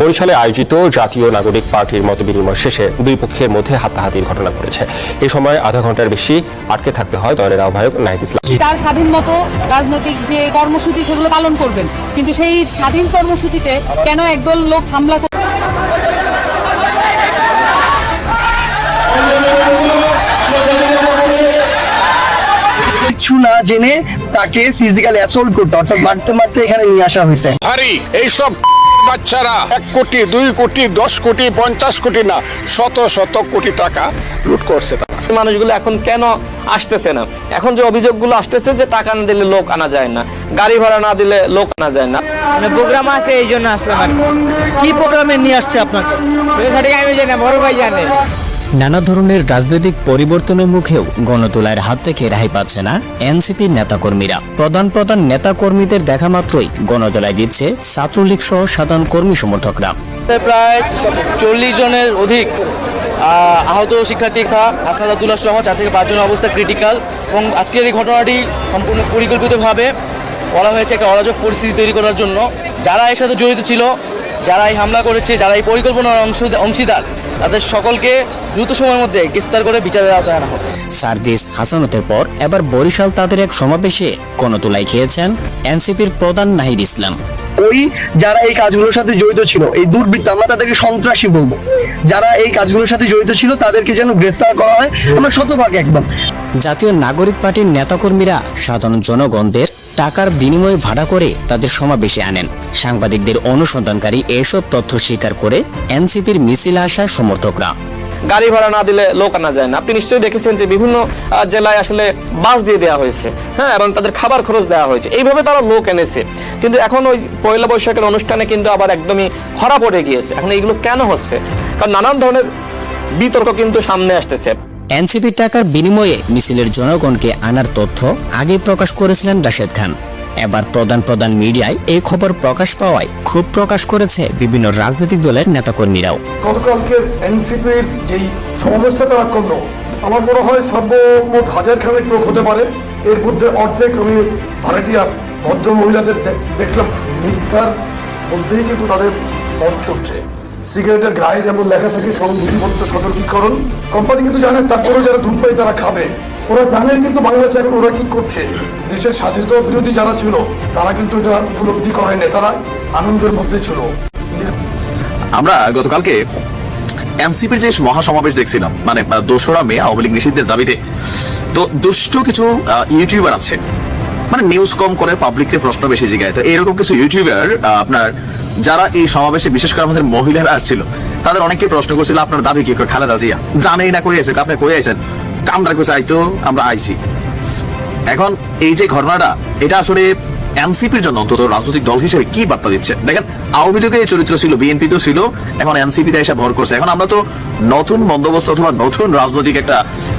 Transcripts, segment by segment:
বরিশালে আয়োজিত জাতীয় নাগরিক পার্টির মত বিনিময় শেষে দুই পক্ষের মধ্যে হাতাহাতির ঘটনা ঘটেছে। এ সময় আধা ঘণ্টার বেশি আটকে থাকতে হয় দলের আহ্বায়ক নাহিদ ইসলাম। তার স্বাধীন মতো রাজনৈতিক যে কর্মসূচি সেগুলো পালন করবেন কিন্তু সেই স্বাধীন কর্মসূচিতে কেন একদল লোক হামলা করে কিছু না জেনে তাকে ফিজিক্যাল অ্যাসল্ট করতে অর্থাৎ মারতে মারতে এখানে নিয়ে আসা হয়েছে। এইসব বাচ্চারা এক কোটি দুই কোটি দশ কোটি পঞ্চাশ কোটি না শত শত কোটি টাকা লুট করছে তারা। মানুষগুলো এখন কেন আসতেছে না? এখন যে অভিযোগগুলো আসতেছে যে টাকা না দিলে লোক আনা যায় না গাড়ি ভাড়া না দিলে লোক আনা যায় না। মানে প্রোগ্রাম আছে এই জন্য আসলাম আর কি। প্রোগ্রামে নিয়ে আসছে আপনাকে? সঠিক আমি জানি বড় ভাই জানে। নানা ধরনের রাজনৈতিক পরিবর্তনের মুখেও গণতোলার হাত থেকে রেহাই পাচ্ছে না এনসিপির নেতাকর্মীরা। প্রধান প্রধান নেতাকর্মীদের দেখা মাত্রই গণতলায় দিচ্ছে ছাত্রলীগ সহ সাধারণ কর্মী সমর্থকরা। প্রায় চল্লিশ জনের অধিক আহত শিক্ষার্থী খা সহ চার থেকে পাঁচজনের অবস্থা ক্রিটিক্যাল এবং আজকের এই ঘটনাটি সম্পূর্ণ পরিকল্পিতভাবে বলা হয়েছে একটা অরাজক পরিস্থিতি তৈরি করার জন্য। যারা এর সাথে জড়িত ছিল, যারা এই হামলা করেছে, যারা এই পরিকল্পনার অংশ অংশীদার তাদের সকলকে দ্রুত সময়ের মধ্যে গ্রেফতার করে বিচারের আওতায় আনা হোক। সার্জিস হাসানতের পর এবার বরিশাল তাদের এক সমাবেশে গণতোলায় খেয়েছেন এনসিপির প্রধান নাহিদ ইসলাম। ওই যারা এই কাজগুলোর সাথে জড়িত ছিল এই দুর্বৃত্ত আমরা তাদেরকে সন্ত্রাসী বলব। যারা এই কাজগুলোর সাথে জড়িত ছিল তাদেরকে যেন গ্রেফতার করা হয়। আমরা শতভাগ একদম। জাতীয় নাগরিক পার্টির নেতাকর্মীরা সাধারণ জনগণদের টাকার বিনিময়ে ভাড়া করে তাদের সমাবেশে আনেন। সাংবাদিকদের অনুসন্ধানকারী এসব তথ্য স্বীকার করে এনসিপির মিছিল আসা সমর্থকরা। গাড়ি ভাড়া না দিলে লোক আনা যায় না। আপনি নিশ্চয়ই দেখেছেন যে বিভিন্ন জেলায় আসলে বাস দিয়ে দেওয়া হয়েছে হ্যাঁ এবং তাদের খাবার খরচ দেওয়া হয়েছে। এইভাবে তারা লোক এনেছে। কিন্তু এখন ওই পয়লা বৈশাখের অনুষ্ঠানে কিন্তু আবার একদমই খরা পড়ে গিয়েছে। এখন এইগুলো কেন হচ্ছে? কারণ নানান ধরনের বিতর্ক কিন্তু সামনে আসতেছে। এনসিপির টাকার বিনিময়ে মিছিলের জনগণকে আনার তথ্য আগে প্রকাশ করেছিলেন রাশেদ খান। এবার প্রধান প্রধান মিডিয়ায় এই খবর প্রকাশ পাওয়ায় ক্ষোভ প্রকাশ করেছে বিভিন্ন রাজনৈতিক দলের নেতাকর্মীরাও। গতকালকের এনসিপির যেই সমাবেশটা তারা করল, আমার মনে হয় সর্বমোট হাজার খানেক লোক হতে পারে। এর মধ্যে অর্ধেক আমি ভাড়াটিয়া ভদ্র মহিলাদের দেখলাম। মিথ্যার মধ্যেই কিন্তু তাদের পথ চলছে। সিগারেটের গায়ে যেমন লেখা থাকে সংবিধিবদ্ধ সতর্কীকরণ। কোম্পানি কিন্তু জানে তারপরেও যারা ধূপ পায় তারা খাবে। ওরা জানে কিন্তু বাংলাদেশে এখন ওরা কি করছে। দেশের স্বাধীনতা বিরোধী যারা ছিল, তারা কিন্তু এটা উপলব্ধি করেনি। তারা আনন্দের মধ্যে ছিল। আমরা গতকালকে এনসিপির যে মহাসমাবেশ দেখছিলাম মানে দোসরা মে আওয়ামী লীগ নিষিদ্ধের দাবিতে, তো দুষ্ট কিছু ইউটিউবার আছে। মানে নিউজ কম করে পাবলিককে প্রশ্ন বেশি জিগায়। তো এরকম কিছু ইউটিউবার আপনার যারা এই সমাবেশে বিশেষ করে আমাদের মহিলারা আসছিল, তাদের অনেকে প্রশ্ন করছিল, আপনার দাবি কি? খালেদা জিয়া? জানেই না করে আছে আপনি কই আছেন আমরা কই চাইতো আমরা আইছি। এখন এই যে ঘটনাটা, এটা আসলে এনসিপির জন্য অন্তত রাজনৈতিক দল হিসেবে কি বার্তা দিচ্ছে? দেখেন, আওয়ামী লীগের এই চরিত্র ছিল, বিএনপি তো ছিল, এখন এনসিপিতে এসে ভর করছে। এখন আমরা তো নতুন বন্দোবস্ত অথবা নতুন রাজনৈতিক একটা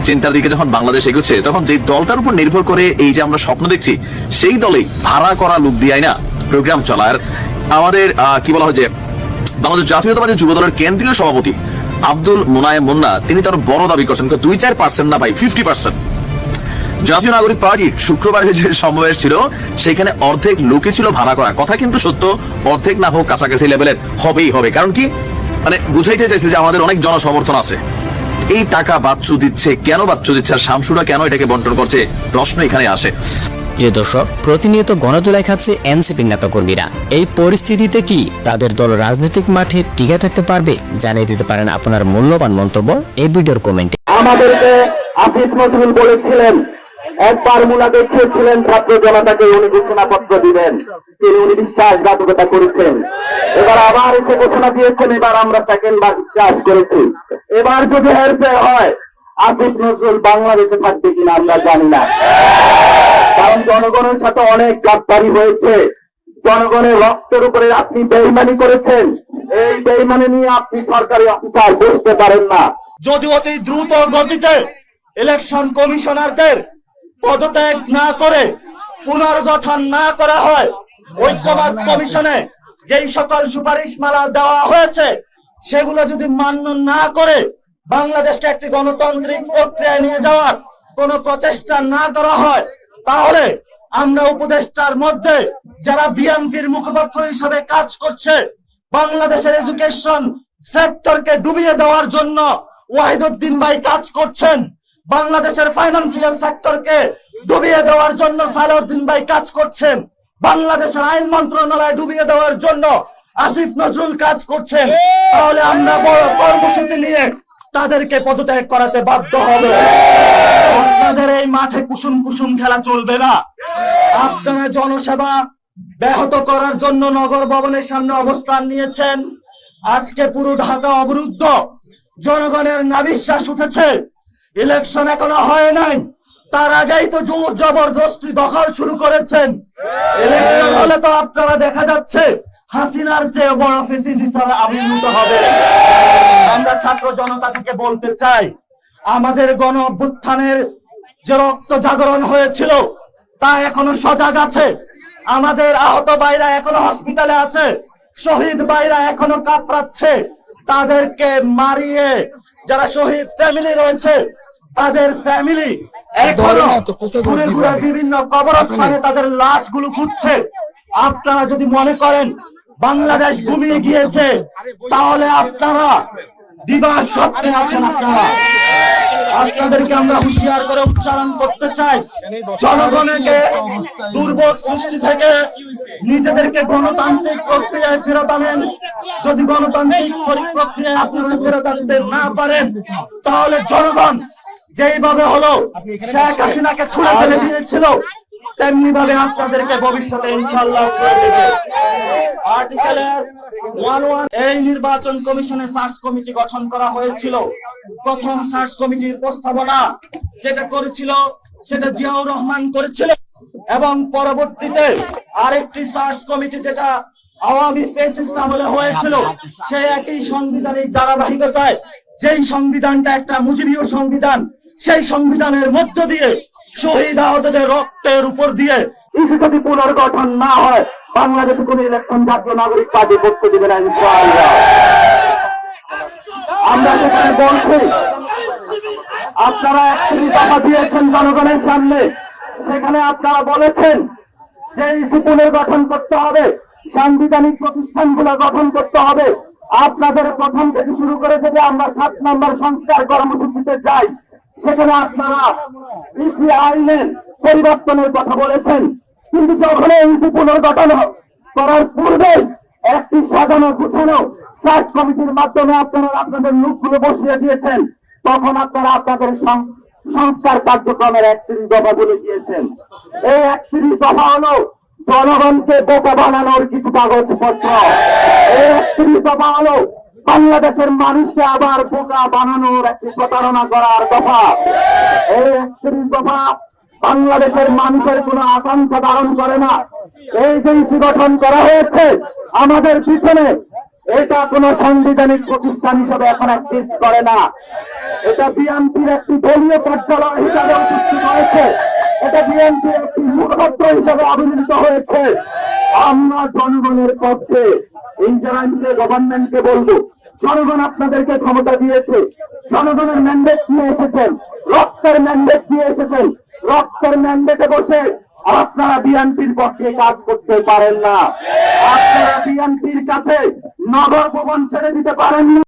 চিন্তার দিকে যখন বাংলাদেশ এগোচ্ছে, তখন যে দলটার উপর নির্ভর করে এই যে আমরা স্বপ্ন দেখছি, সেই দলেই ভাড়া করা লোক দিয়ে না প্রোগ্রাম চলার আমাদের কি বলা হয় যে, বাংলাদেশ জাতীয়তাবাদী যুব দলের কেন্দ্রীয় সভাপতি আব্দুল মোনায়েম মুন্না, তিনি তার বড় দাবি করছেন দুই চার পার্সেন্ট না ভাই ফিফটি পার্সেন্ট জাতীয় নাগরিক পার্টির শুক্রবারে যে সমাবেশ ছিল, সেখানে অর্ধেক লোকে ছিল ভাড়া করা। কথা কিন্তু সত্য, অর্ধেক না হোক কাছাকাছি লেভেলের হবেই হবে। কারণ কি? মানে বুঝাইতে চাইছে যে আমাদের অনেক জনসমর্থন আছে। এই টাকা বাচ্চু দিচ্ছে, কেন বাচ্চু দিচ্ছে আর শামসুরা কেন এটাকে বন্টন করছে? প্রশ্ন এখানে আসে। প্রিয় দর্শক, প্রতিনিয়ত গণতোলায় খাচ্ছে এনসিপির নেতাকর্মীরা। এই পরিস্থিতিতে কি তাদের দল রাজনৈতিক মাঠে টিকে থাকতে পারবে জানিয়ে দিতে পারেন আপনার মূল্যবান মন্তব্য এই ভিডিওর কমেন্টে। আমাদেরকে আসিফ নজরুল বলেছিলেন, একবার মুলা দেখিয়েছিলেন, ছাত্র জনতাকে উনি ঘোষণাপত্র দিবেন। তিনি উনি বিশ্বাসঘাতকতা করেছেন। এবার আবার এসে ঘোষণা দিয়েছেন, এবার আমরা সেকেন্ড বার বিশ্বাস করেছি। এবার যদি হেরফে হয়, আসিফ নজরুল বাংলাদেশে থাকবে কিনা আমরা জানি না। জনগণের সাথে অনেক গাদ্দারি হয়েছে। জনগণের রক্তের উপরে আপনি বেইমানি করেছেন। এই বেইমানি নিয়ে আপনি সরকারি অফিসার বসতে পারেন না। যদি অতি দ্রুত গতিতে ইলেকশন কমিশনারদের পদত্যাগ না করে, পুনর্গঠন না করা হয়, ঐক্যবাদ কমিশনে যেই সকল সুপারিশ মালা দেওয়া হয়েছে, সেগুলো যদি মান্য না করে বাংলাদেশকে একটি গণতান্ত্রিক প্রক্রিয়ায় নিয়ে যাওয়ার কোনো প্রচেষ্টা না করা হয় তাহলে আমরা উপদেষ্টার মধ্যে যারা বিএনপির মুখপাত্র হিসেবে কাজ করছে, বাংলাদেশের এডুকেশন সেক্টরকে ডুবিয়ে দেওয়ার জন্য ওয়াহিদুদ্দিন ভাই কাজ করছেন, বাংলাদেশের ফাইন্যান্সিয়াল সেক্টরকে ডুবিয়ে দেওয়ার জন্য সালাউদ্দিন ভাই কাজ করছেন, বাংলাদেশের আইন মন্ত্রণালয় ডুবিয়ে দেওয়ার জন্য আসিফ নজরুল কাজ করছেন, তাহলে আমরা বড় কর্মসূচি নিয়ে তাদেরকে পদত্যাগ করাতে বাধ্য হবে। আপনাদের এই মাঠে কুসুম কুসুম খেলা চলবে না। আপনারা জনসেবা ব্যাহত করার জন্য নগর ভবনের সামনে অবস্থান নিয়েছেন। আজকে পুরো ঢাকা অবরুদ্ধ। জনগণের নাবিশ্বাস উঠেছে। ইলেকশন এখনও হয় নাই। তার আগেই তো জোর জবরদস্তি দখল শুরু করেছেন। ইলেকশন হলে তো আপনারা দেখা যাচ্ছে হাসিনার চেয়ে বড় ফেসিস হিসাবে আবির্ভূত হবে। আমরা ছাত্র জনতা থেকে বলতে চাই, আমাদের গণ অভ্যুত্থানের যে রক্ত জাগরণ হয়েছিল তা এখনও সজাগ আছে। আমাদের আহত ভাইরা এখনও হসপিটালে আছে। শহীদ ভাইরা এখনও কাতরাচ্ছে। তাদেরকে মারিয়ে যারা শহীদ ফ্যামিলি রয়েছে তাদের ফ্যামিলি এখনও ঘুরে ঘুরে বিভিন্ন কবরস্থানে তাদের লাশগুলো খুঁজছে। আপনারা যদি মনে করেন বাংলাদেশ ঘুমিয়ে গিয়েছে তাহলে আপনারা দিবার স্বপ্নে আছেন আপনারা। আপনাদেরকে আমরা হুঁশিয়ার করে উচ্চারণ করতে চাই। জনগণকে দুর্ভোগ সৃষ্টি থেকে নিজেদেরকে গণতান্ত্রিক প্রক্রিয়ায় ফেরত আনেন যদি গণতান্ত্রিক পরি- প্রক্রিয়ায় আপনারা ফেরত আনতে না পারেন, তাহলে জনগণ যেইভাবে হলো শেখ হাসিনাকে ছুড়ে ফেলে দিয়েছিল তেমনি ভাবে আপনাদেরকে ভবিষ্যতে ইনশাল্লাহ এই নির্বাচন কমিশনে সার্চ কমিটি গঠন করা হয়েছিল। প্রথম সার্চ কমিটির প্রস্তাবনা যেটা করেছিল, সেটা জিয়াউর রহমান করেছিল এবং পরবর্তীতে আরেকটি সার্চ কমিটি যেটা আওয়ামী ফেসিস্ট আমলে হয়েছিল, সেই একই সাংবিধানিক ধারাবাহিকতায়, যেই সংবিধানটা একটা মুজিবীয় সংবিধান, সেই সংবিধানের মধ্য দিয়ে শহীদ রক্তের উপর দিয়ে ইস্যু যদি পুনর্গঠন না হয়, বাংলাদেশে কোন ইলেকশন জাতীয় নাগরিক পার্টি করতে দিবে না আমরা যেখানে বলছি, আপনারা একত্রিশ দফা দিয়েছেন জনগণের সামনে। সেখানে আপনারা বলেছেন যে ইস্যু পুনর্গঠন করতে হবে, সাংবিধানিক প্রতিষ্ঠানগুলো গঠন করতে হবে। আপনাদের প্রথম থেকে শুরু করে যদি আমরা সাত নম্বর সংস্কার কর্মসূচিতে যাই সেখানে আপনারা ইসি আইনের পরিবর্তনের কথা বলেছেন। কিন্তু যখন ইসি পুনর্গঠন করার পূর্বে একটি সাজানো গুছানো সার্চ কমিটির মাধ্যমে আপনারা আপনাদের লোকগুলো বসিয়ে দিয়েছেন। তখন আপনারা আপনাদের সংস্কার কার্যক্রমের একত্রিশ দফা বলে দিয়েছেন। এই একত্রিশ দফা হলো জনগণকে বোকা বানানোর কিছু কাগজপত্র। এই একত্রিশ দফা হলো বাংলাদেশের মানুষকে আবার বোকা বানানোর একটি প্রতারণা করার দফা। এই একত্রিশ দফা বাংলাদেশের মানুষের কোন আকাঙ্ক্ষা ধারণ করে না। এই যে গঠন করা হয়েছে, আমাদের পিছনে এটা কোন সাংবিধানিক প্রতিষ্ঠান হিসেবে এখন এক্সিস্ট করে না। এটা বিএনপির একটি দলীয় কার্যালয় হিসাবে উপস্থিত হয়েছে। এটা বিএনপির একটি মুখপত্র হিসাবে অভিনীত হয়েছে। আমরা জনগণের পক্ষে ইন্টারাইমকে গভর্নমেন্টকে বলব, জনগণ আপনাদেরকে ক্ষমতা দিয়েছে। জনগণের ম্যান্ডেট নিয়ে এসেছেন, রক্তের ম্যান্ডেট নিয়ে এসেছেন, রক্তের ম্যান্ডেটে বসে আপনারা বিএনপির পক্ষে কাজ করতে পারেন না। আপনারা বিএনপির কাছে নগর ভবন ছেড়ে দিতে পারেন না।